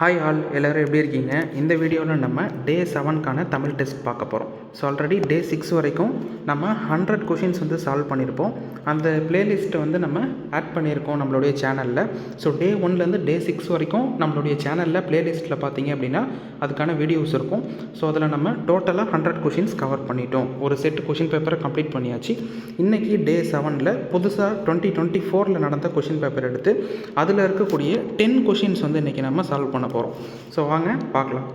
Hi all எல்லோரும் எப்படி இருக்கீங்க? இந்த வீடியோவில் நம்ம டே செவனுக்கான தமிழ் டெஸ்ட் பார்க்க போகிறோம் ஸோ ஆல்ரெடி டே சிக்ஸ் வரைக்கும் நம்ம ஹண்ட்ரட் கொஷின்ஸ் வந்து சால்வ் பண்ணியிருப்போம் அந்த பிளேலிஸ்ட்டை வந்து நம்ம ஆட் பண்ணியிருக்கோம் நம்மளுடைய சேனலில் ஸோ டே ஒன்லேருந்து டே சிக்ஸ் வரைக்கும் நம்மளுடைய சேனலில் பிளேலிஸ்ட்டில் பார்த்தீங்க அப்படின்னா அதுக்கான வீடியோஸ் இருக்கும். ஸோ அதில் நம்ம டோட்டலாக ஹண்ட்ரட் கொஷின்ஸ் கவர் பண்ணிட்டோம். ஒரு செட் கொஷின் பேப்பரை கம்ப்ளீட் பண்ணியாச்சு. இன்றைக்கி டே செவனில் புதுசாக டுவெண்ட்டி டுவெண்ட்டி ஃபோரில் நடந்த கொஷின் பேப்பர் எடுத்து அதில் இருக்கக்கூடிய டென் கொஷின்ஸ் வந்து இன்றைக்கி நம்ம சால்வ் பண்ண போகிறோம் ஸோ வாங்க பார்க்கலாம்.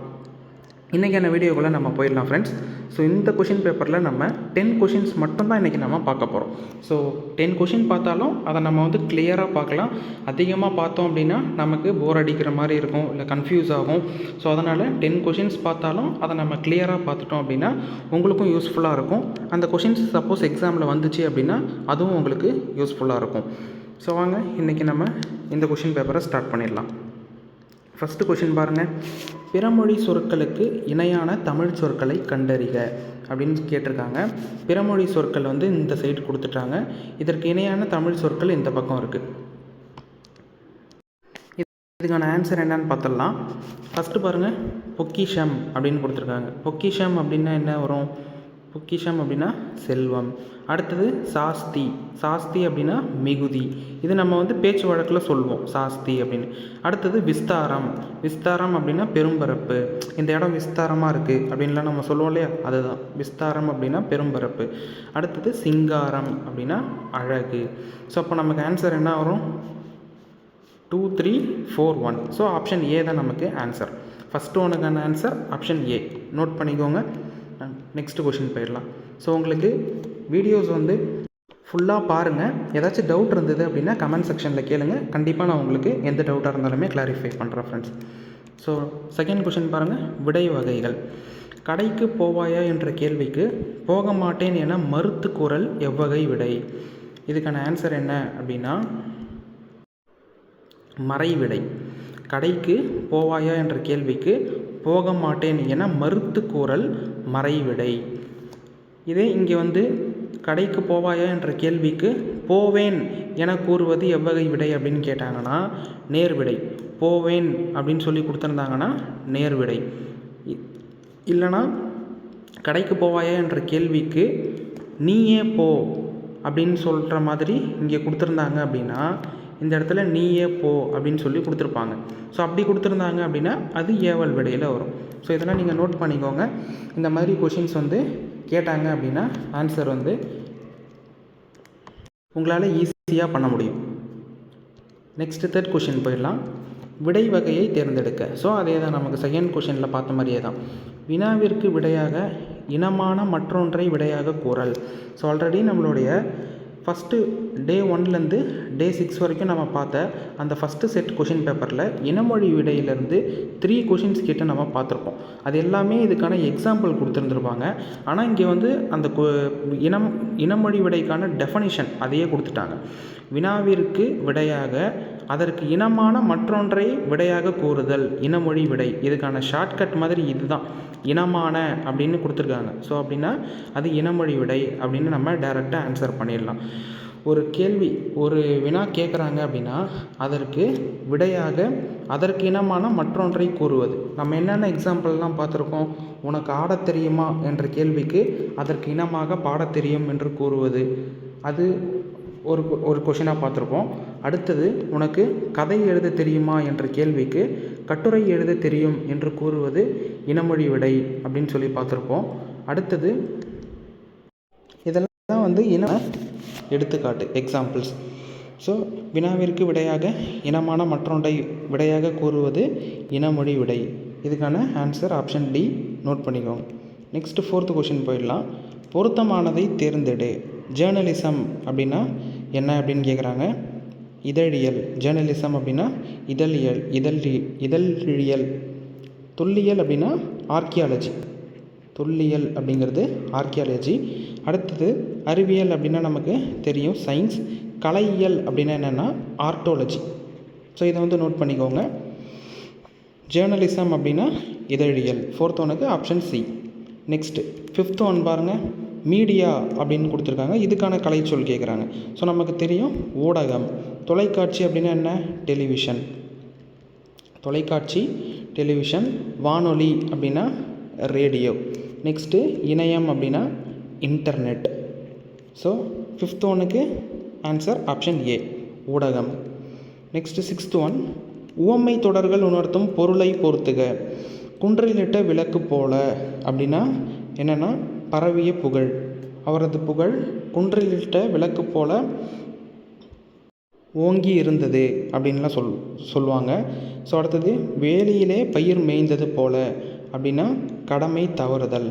இன்றைக்கான வீடியோக்குள்ளே நம்ம போயிடலாம் ஃப்ரெண்ட்ஸ் ஸோ இந்த கொஷின் பேப்பரில் நம்ம டென் கொஷின்ஸ் மட்டும்தான் இன்றைக்கி நம்ம பார்க்க போகிறோம் ஸோ டென் கொஷின் பார்த்தாலும் அதை நம்ம வந்து கிளியராக பார்க்கலாம். அதிகமாக பார்த்தோம் அப்படின்னா நமக்கு போர் அடிக்கிற மாதிரி இருக்கும் இல்லை கன்ஃபியூஸ் ஆகும். ஸோ அதனால் டென் கொஷின்ஸ் பார்த்தாலும் அதை நம்ம கிளியராக பார்த்துட்டோம் அப்படின்னா உங்களுக்கும் யூஸ்ஃபுல்லாக இருக்கும். அந்த கொஷின்ஸ் சப்போஸ் எக்ஸாமில் வந்துச்சு அப்படின்னா அதுவும் உங்களுக்கு யூஸ்ஃபுல்லாக இருக்கும். ஸோ வாங்க இன்றைக்கி நம்ம இந்த கொஷின் பேப்பரை ஸ்டார்ட் பண்ணிடலாம். ஃபஸ்ட்டு கொஷின் பாருங்கள் பிறமொழி சொற்களுக்கு இணையான தமிழ் சொற்களை கண்டறிக அப்படின்னு கேட்டிருக்காங்க. பிறமொழி சொற்கள் வந்து இந்த சைடு கொடுத்துட்டாங்க. இதற்கு இணையான தமிழ் சொற்கள் இந்த பக்கம் இருக்குது இதுக்கான ஆன்சர் என்னன்னு பார்த்துடலாம். ஃபஸ்ட்டு பாருங்கள் பொக்கிஷம் அப்படின்னு கொடுத்துருக்காங்க. பொக்கிஷம் அப்படின்னா என்ன வரும்? பொக்கிஷம் அப்படின்னா செல்வம். அடுத்தது சாஸ்தி. சாஸ்தி அப்படின்னா மிகுதி. இது நம்ம வந்து பேச்சு வழக்கில் சொல்லுவோம் சாஸ்தி அப்படின்னு. அடுத்தது விஸ்தாரம். விஸ்தாரம் அப்படின்னா பெரும்பரப்பு. இந்த இடம் விஸ்தாரமாக இருக்குது அப்படின்லாம் நம்ம சொல்லுவோம் இல்லையா? அதுதான். விஸ்தாரம் அப்படின்னா பெரும்பரப்பு. அடுத்தது சிங்காரம் அப்படின்னா அழகு. ஸோ அப்போ நமக்கு ஆன்சர் என்ன வரும்? Two three four one so option A தான் நமக்கு ஆன்சர் ஃபஸ்ட்டு ஒனுக்கான ஆன்சர் ஆப்ஷன் ஏ நோட் பண்ணிக்கோங்க. நெக்ஸ்ட் கொஷின் போயிடலாம். ஸோ உங்களுக்கு வீடியோஸ் வந்து ஃபுல்லாக பாருங்கள் ஏதாச்சும் டவுட் இருந்தது அப்படின்னா கமெண்ட் செக்ஷனில் கேளுங்கள் கண்டிப்பாக நான் உங்களுக்கு எந்த டவுட்டாக இருந்தாலுமே கிளாரிஃபை பண்ணுறேன் ஃப்ரெண்ட்ஸ் ஸோ செகண்ட் கொஷின் பாருங்கள் விடை வகைகள். கடைக்கு போவாயா என்ற கேள்விக்கு போக மாட்டேன் என மறுத்து கூறல் எவ்வகை விடை? இதுக்கான ஆன்சர் என்ன அப்படின்னா மறைவிடை கடைக்கு போவாயா என்ற கேள்விக்கு போக மாட்டேன் என மறுத்து கூறல் மறைவிடை இதே இங்கே வந்து கடைக்கு போவாயா என்ற கேள்விக்கு போவேன் என கூறுவது எவ்வகை விடை அப்படின்னு கேட்டாங்கன்னா நேர்விடை போவேன் அப்படின்னு சொல்லி கொடுத்துருந்தாங்கன்னா நேர்விடை இல்லைனா கடைக்கு போவாயா என்ற கேள்விக்கு நீயே போ அப்படின்னு சொல்கிற மாதிரி இங்கே கொடுத்துருந்தாங்க அப்படின்னா இந்த இடத்துல நீயே போ அப்படின்னு சொல்லி கொடுத்துருப்பாங்க. ஸோ அப்படி கொடுத்துருந்தாங்க அப்படின்னா அது ஏவல் விடையில் வரும். ஸோ இதெல்லாம் நீங்கள் நோட் பண்ணிக்கோங்க. இந்த மாதிரி கொஷின்ஸ் வந்து கேட்டாங்க அப்படின்னா ஆன்சர் வந்து உங்களால் ஈஸியாக பண்ண முடியும். நெக்ஸ்ட்டு தேர்ட் கொஷின் போயிடலாம். விடை வகையை தேர்ந்தெடுக்க. ஸோ அதே தான் நமக்கு செகண்ட் கொஷினில் பார்த்த மாதிரியே தான். வினாவிற்கு விடையாக இனமான மற்றொன்றை விடையாக கூறல். ஸோ ஆல்ரெடி நம்மளுடைய ஃபஸ்ட்டு டே ஒன்லேருந்து டே சிக்ஸ் வரைக்கும் நம்ம பார்த்த அந்த ஃபஸ்ட்டு செட் கொஷின் பேப்பரில் இனமொழி விடையிலேருந்து த்ரீ கொஷின்ஸ் கிட்ட நம்ம பார்த்துருப்போம். அது எல்லாமே இதுக்கான எக்ஸாம்பிள் கொடுத்துருந்துருப்பாங்க. ஆனால் இங்கே வந்து அந்த இனம் இனமொழி விடைக்கான டெஃபனிஷன் அதையே கொடுத்துட்டாங்க. வினாவிற்கு விடையாக அதற்கு இனமான மற்றொன்றை விடையாக கூறுதல். இனமொழி விடை. இதுக்கான ஷார்ட்கட் மாதிரி இதுதான். இனமான அப்படின்னு கொடுத்துருக்காங்க. ஸோ அப்படின்னா அது இனமொழி விடை அப்படின்னு நம்ம டைரெக்டாக ஆன்சர் பண்ணிடலாம். ஒரு கேள்வி ஒரு வினா கேட்குறாங்க அப்படின்னா அதற்கு விடையாக அதற்கு இனமான மற்றொன்றை கூறுவது. நம்ம என்னென்ன எக்ஸாம்பிள்லாம் பார்த்துருக்கோம்? உனக்கு ஆடத் தெரியுமா என்ற கேள்விக்கு அதற்கு இனமாக பாடத் தெரியும் என்று கூறுவது. அது ஒரு ஒரு கொஷினாக பார்த்துருப்போம் அடுத்தது உனக்கு கதை எழுத தெரியுமா என்ற கேள்விக்கு கட்டுரை எழுத தெரியும் என்று கூறுவது இனமொழி விடை அப்படின்னு சொல்லி பார்த்துருப்போம். அடுத்தது இதெல்லாம் வந்து இன எடுத்துக்காட்டு எக்ஸாம்பிள்ஸ் ஸோ வினாவிற்கு விடையாக இனமான மற்றொன்றை விடையாக கூறுவது இனமொழி விடை. இதுக்கான ஆன்சர் ஆப்ஷன் டி நோட் பண்ணிக்கோங்க. நெக்ஸ்ட்டு ஃபோர்த்து கொஷின் போயிடலாம். பொருத்தமானதை தேர்ந்தெடு. ஜேர்னலிசம் அப்படின்னா என்ன அப்படின்னு கேட்குறாங்க இதழியல் ஜேர்னலிசம் அப்படின்னா இதழியல் இதழி இதழியல் தொல்லியல் அப்படின்னா ஆர்கியாலஜி தொல்லியல் அப்படிங்கிறது ஆர்கியாலஜி அடுத்தது அறிவியல் அப்படின்னா நமக்கு தெரியும் சயின்ஸ் கலையியல் அப்படின்னா என்னென்னா ஆர்டோலஜி ஸோ இதை வந்து நோட் பண்ணிக்கோங்க. ஜேர்னலிசம் அப்படின்னா இதழியல். ஃபோர்த் ஒனுக்கு option C next fifth one பாருங்கள் மீடியா அப்படின்னு கொடுத்துருக்காங்க. இதுக்கான கலைச்சொல் கேட்குறாங்க. ஸோ நமக்கு தெரியும் ஊடகம். தொலைக்காட்சி அப்படின்னா என்ன? டெலிவிஷன். தொலைக்காட்சி டெலிவிஷன் வானொலி அப்படின்னா ரேடியோ. நெக்ஸ்ட்டு இணையம் அப்படின்னா இன்டர்நெட். ஸோ ஃபிஃப்த் ஒனுக்கு ஆன்சர் ஆப்ஷன் ஏ ஊடகம். நெக்ஸ்ட்டு சிக்ஸ்த் ஒன் உவமை தொடர்கள் உணர்த்தும் பொருளை பொறுத்துக. குன்றிலிட்ட விளக்கு போல அப்படின்னா என்னென்னா பரவிய புகழ். அவரது புகழ் குன்றிலிட்ட விளக்கு போல ஓங்கி இருந்தது அப்படின்லாம் சொல் சொல்லுவாங்க. ஸோ அடுத்தது வேலியிலே பயிர் மேய்ந்தது போல அப்படின்னா கடமை தவறுதல்.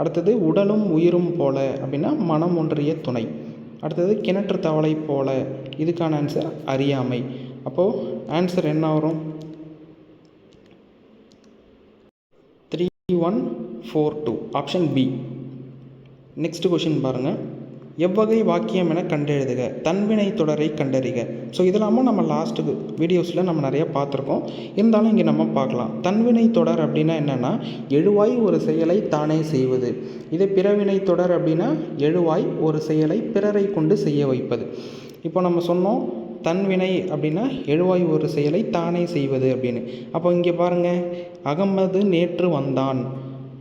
அடுத்தது உடலும் உயிரும் போல அப்படின்னா மனம் ஒன்றிய துணை. அடுத்தது கிணற்று தவளை போல இதுக்கான ஆன்சர் அறியாமை. அப்போது ஆன்சர் என்ன வரும்? Three one four two option B next question பாருங்கள் எவ்வகை வாக்கியம் என கண்டெழுதுக. தன்வினை தொடரை கண்டறிக. ஸோ இதெல்லாமும் நம்ம லாஸ்ட்டு வீடியோஸில் நம்ம நிறையா பார்த்துருக்கோம். இருந்தாலும் இங்கே நம்ம பார்க்கலாம். தன்வினை தொடர் அப்படின்னா என்னென்னா எழுவாய் ஒரு செயலை தானே செய்வது. இதே பிறவினை தொடர் அப்படின்னா எழுவாய் ஒரு செயலை பிறரை கொண்டு செய்ய வைப்பது. இப்போ நம்ம சொன்னோம் தன்வினை அப்படின்னா எழுவாய் ஒரு செயலை தானே செய்வது அப்படின்னு. அப்போ இங்கே பாருங்கள் அகமது நேற்று வந்தான்.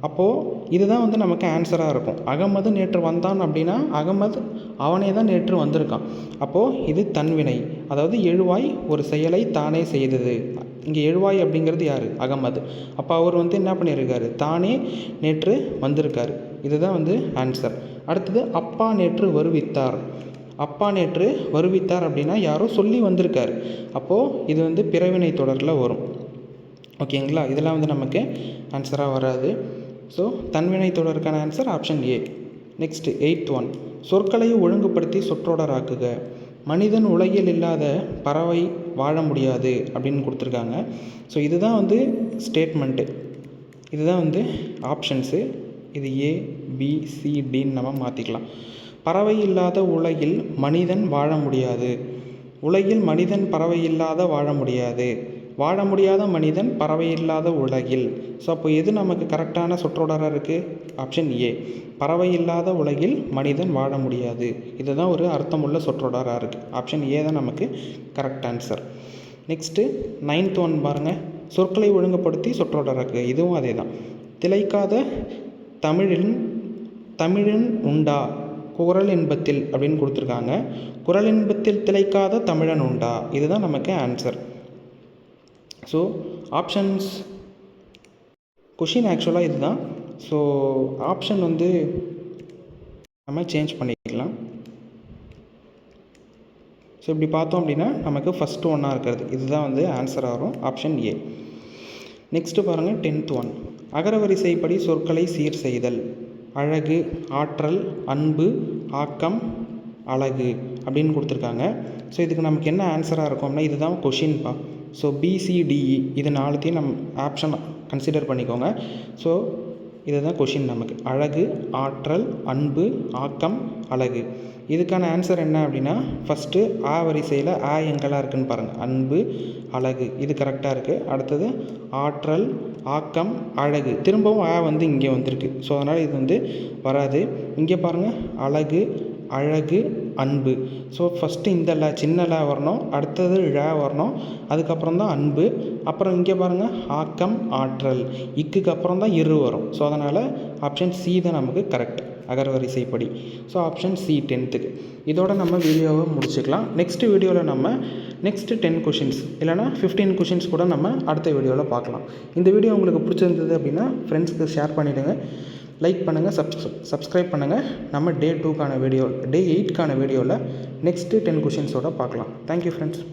அப்போது இதுதான் வந்து நமக்கு ஆன்சராக இருக்கும். அகமது நேற்று வந்தான் அப்படின்னா அகமது அவனே தான் நேற்று வந்திருக்கான். அப்போது இது தன்வினை. அதாவது எழுவாய் ஒரு செயலை தானே செய்தது. இங்கே எழுவாய் அப்படிங்கிறது யார்? அகமது. அப்போ அவர் வந்து என்ன பண்ணியிருக்காரு? தானே நேற்று வந்திருக்கார். இதுதான் வந்து ஆன்சர் அடுத்தது அப்பா நேற்று வருவித்தார். அப்பா நேற்று வருவித்தார் அப்படின்னா யாரோ சொல்லி வந்திருக்கார். அப்போது இது வந்து பிறவினை தொடரில் வரும். ஓகேங்களா? இதெல்லாம் வந்து நமக்கு ஆன்சராக வராது. ஸோ தன்வினை தொடருக்கான answer option A next eighth one சொற்களை ஒழுங்குபடுத்தி சொற்றொடராக்குக மனிதன் உலகில் இல்லாத பறவை வாழ முடியாது அப்படின்னு கொடுத்துருக்காங்க. ஸோ இதுதான் வந்து ஸ்டேட்மெண்ட்டு இதுதான் வந்து ஆப்ஷன்ஸு இது ஏ பி சி டின்னு நம்ம மாற்றிக்கலாம் பறவை இல்லாத உலகில் மனிதன் வாழ முடியாது. உலகில் மனிதன் பறவை இல்லாத வாழ முடியாது. வாழ முடியாத மனிதன் பறவை இல்லாத உலகில். ஸோ அப்போ எது நமக்கு கரெக்டான சொற்றொடராக இருக்குது ஆப்ஷன் ஏ பறவை இல்லாத உலகில் மனிதன் வாழ முடியாது இதுதான் ஒரு அர்த்தமுள்ள சொற்றொடராக இருக்குது ஆப்ஷன் ஏ தான் நமக்கு correct answer next ninth one பாருங்கள் சொற்களை ஒழுங்குபடுத்தி சொற்றொடராக்கு இதுவும் அதே தான். திளைக்காத தமிழின் தமிழின் உண்டா? குரல் இன்பத்தில் அப்படின்னு கொடுத்துருக்காங்க. குரல் இன்பத்தில் திளைக்காத தமிழன் உண்டா? இதுதான் நமக்கு ஆன்சர் ஸோ ஆப்ஷன்ஸ் கொஷின் ஆக்சுவலாக இதுதான். ஸோ ஆப்ஷன் வந்து நம்ம சேஞ்ச் பண்ணிக்கலாம். ஸோ இப்படி பார்த்தோம் அப்படின்னா நமக்கு ஃபஸ்ட்டு ஒன்றா இருக்கிறது. இதுதான் வந்து ஆன்சர் ஆகும் ஆப்ஷன் ஏ நெக்ஸ்ட்டு பாருங்கள் டென்த் ஒன் அகரவரிசைப்படி சொற்களை சீர் செய்தல். அழகு ஆற்றல் அன்பு ஆக்கம் அழகு அப்படின்னு கொடுத்துருக்காங்க. ஸோ இதுக்கு நமக்கு என்ன ஆன்சராக இருக்கும் அப்படின்னா இதுதான் கொஷின்ப்பா ஸோ பிசிடிஇ e, இது நாலுத்தையும் நம் ஆப்ஷன் கன்சிடர் பண்ணிக்கோங்க. ஸோ இதுதான் கொஷின் நமக்கு. அழகு ஆற்றல் அன்பு ஆக்கம் அழகு. இதுக்கான ஆன்சர் என்ன அப்படின்னா ஃபஸ்ட்டு ஆ வரிசையில் ஆ எங்கெல்லாம் இருக்குதுன்னு பாருங்கள் அன்பு அழகு. இது கரெக்டாக இருக்குது அடுத்தது ஆற்றல் ஆக்கம் அழகு. திரும்பவும் ஆ வந்து இங்கே வந்திருக்கு. ஸோ அதனால் இது வந்து வராது. இங்கே பாருங்கள் அழகு அழகு அன்பு. ஸோ ஃபஸ்ட்டு இந்த ல சின்ன ல வரணும். அடுத்தது ழ வரணும். அதுக்கப்புறம் தான் அன்பு. அப்புறம் இங்கே பாருங்கள் ஆக்கம் ஆற்றல். இக்குக்கு அப்புறம் தான் இரு வரும். ஸோ அதனால் ஆப்ஷன் சி தான் நமக்கு கரெக்ட் அகரவரிசைப்படி. ஸோ ஆப்ஷன் சி டென்த்துக்கு இதோட நம்ம வீடியோவை முடிச்சுக்கலாம். நெக்ஸ்ட் வீடியோவில் நம்ம நெக்ஸ்ட்டு டென் கொஷின்ஸ் இல்லைனா ஃபிஃப்டீன் கொஷின்ஸ் கூட நம்ம அடுத்த வீடியோவில் பார்க்கலாம். இந்த வீடியோ உங்களுக்கு பிடிச்சிருந்தது அப்படின்னா ஃப்ரெண்ட்ஸ்க்கு ஷேர் பண்ணிவிடுங்க லைக் பண்ணுங்கள் சப்ஸ் சப்ஸ்கிரைப் பண்ணுங்கள் நம்ம டே டூக்கான வீடியோ டே எயிட்க்கான வீடியோவில் நெக்ஸ்ட்டு டென் கொஷின்ஸோட பார்க்கலாம். Thank you friends